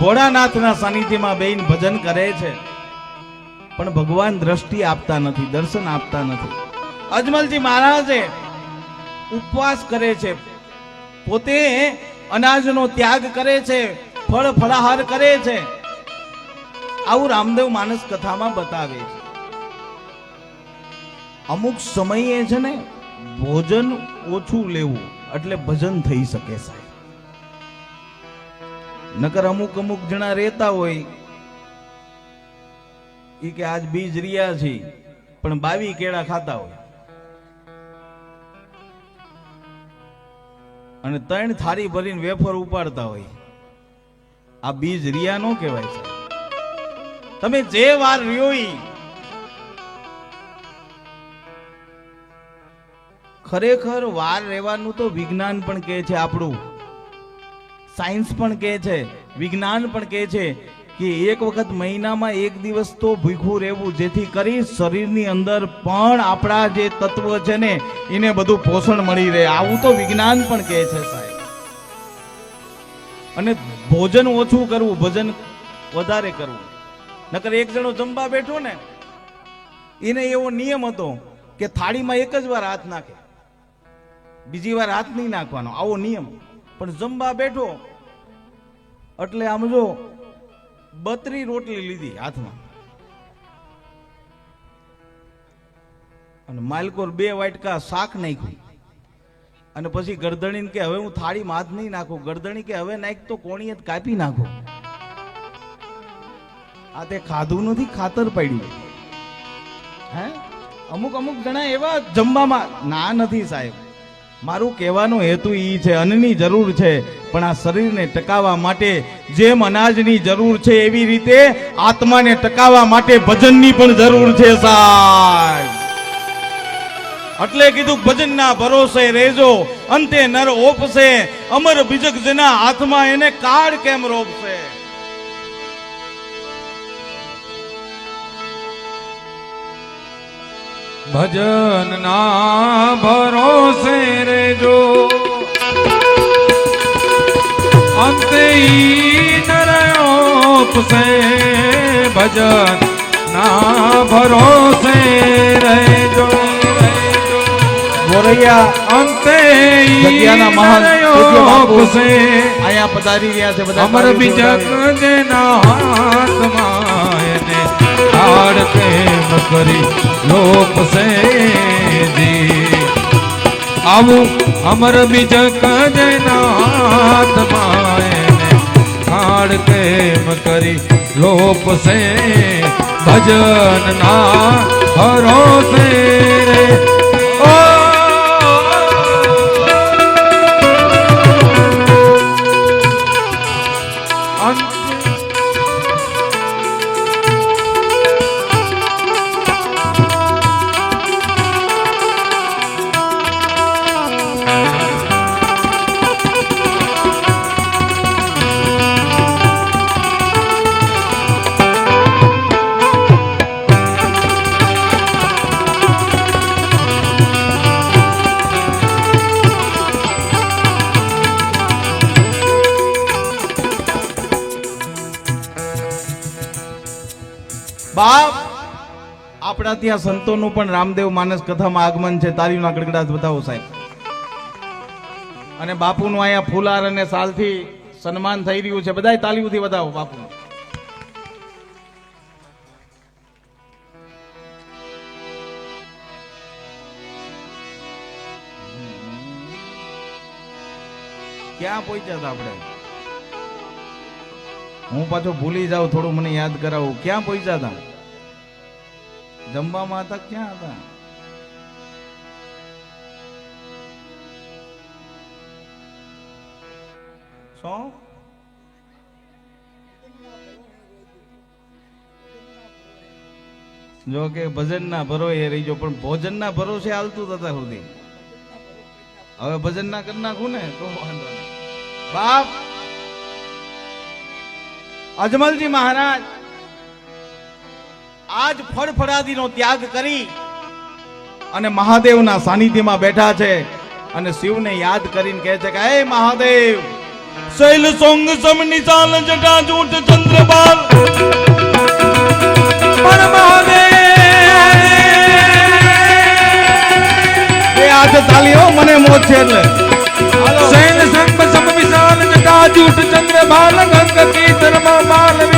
ભોળાનાથના સાનિધ્યમાં બેન ભજન કરે છે. પણ ભગવાન દ્રષ્ટિ આપતા નથી, દર્શન આપતા નથી. અજમલજી મહારાજે ઉપવાસ કરે છે. પોતે અનાજનો ત્યાગ કરે છે, ફળ ફળાહાર કરે છે. આવું રામદેવ માનસ કથામાં બતાવે છે. અમુક સમયે છે ને, ભોજન ઓછું લેવું, એટલે ભજન થઈ શકે સાહેબ. નકર અમુક અમુક જણા રહેતા હોય એ કે આજ બીજ રહ્યા છે, પણ બાવી કેળા ખાતા હોય. અને ત્રણ થારી ભરીને વેફર ઉપાડતા હોય. આ બીજ રિયા નો કહેવાય છે. તમે જે વાર રહ્યો ખરેખર વાર રહેવાનું તો વિજ્ઞાન પણ કહે છે આપણું. સાયન્સ પણ કહે છે, વિજ્ઞાન પણ કહે છે કે એક વખત મહિનામાં એક દિવસ તો ભૂખું રહેવું, જેથી કરી શરીરની અંદર પણ આપણા જે તત્વ છે ને, એને બધું પોષણ મળી રહે. આવું તો વિજ્ઞાન પણ કહે છે સાહેબ. અને ભોજન ઓછું કરવું, ભજન વધારે કરવું. નકર એક જણો જમવા બેઠો ને, એને એવો નિયમ હતો કે થાળીમાં એક જ વાર હાથ નાખે. બીજી વાર હાથ નહીં નાખવાનો, આવો નિયમ. પણ જમવા બેઠો એટલે આમ જો, બત્રી રોટલી લીધી હાથમાં. અને માલકોર બે વાટકા શાક નાખ્યું. અને પછી ગરદણીને કે, હવે હું થાળીમાં હાથ નહીં નાખું. ગરદણી કે, હવે નાખ તો કોણીએ કાપી નાખો. આ તે ખાધું નથી, ખાતર પડ્યું. હે? અમુક અમુક જણા એવા જમવામાં, ના નથી સાહેબ. મારું કહેવાનો હેતુ એ છે, અન્નની જરૂર છે, પણ આ શરીરને ટકાવવા માટે જેમ અનાજની જરૂર છે એવી રીતે આત્માને ટકાવવા માટે ભજનની પણ જરૂર છે સાહેબ. એટલે કીધું, ભજનના ભરોસે રેજો અંતે નર ઓપશે, અમર બીજક જેના હાથમાં એને કાળ કેમ રોપશે? ભજન ના ભરોસે રેજો અંતે ઈ નરયોપસે ભજન ના ભરોસે રેજો ગોરૈયા અંતે ઈ જગ્યાના મહાન પૂજ્ય બાપુ નરયોપસે અહીંયા પધારી રહ્યા છે બધા અમર તાળીઓ બીજક જોડાવે. જેના હાથમાં એને હાડ પ્રેમ કરી લોપ સે દી આવું અમર બીજક જેના હાથમાં એને હાડ પ્રેમ કરી લોપ સે ભજન ના હરો રે. અંતે બાપ, આપણા ત્યાં સંતોનું પણ રામદેવ માનસ કથામાં આગમન છે. તાલીના ગડગડાટ બતાવો સાહેબ. અને બાપુનું અહીંયા ફુલાર અને સાલથી સન્માન થઈ રહ્યું છે. બધા તાલીઓથી બતાવો બાપુ ક્યાં પહોંચ્યા હતા આપણે? હું પાછો ભૂલી જાઉં, થોડું મને યાદ કરાવું. ક્યાં પહોંચ્યા હતા? જમવામાં હતા ક્યાં હતા? જો કે ભજન ના ભરો એ રહી જો પણ ભોજન ના ભરોસે હાલતું હતા સુધી. હવે ભજન ના કરી નાખું ને, તો બાપ! અજમલજી મહારાજ, આજ ફળફળાદીનો ત્યાગ કરી અને મહાદેવના સાનિધ્યમાં બેઠા છે અને શિવને યાદ કરીને કહે છે કે, હે મહાદેવ, શૈલ સોંગ સમ નિશાલ જટા જૂઠ ચંદ્રપાલ. પણ મહાદેવ, એ આજે તાલીઓ મને મોજ છે એટલે. જૂઠ ચંદ્ર બાલ ગંગ કીર્તનમાં બાલ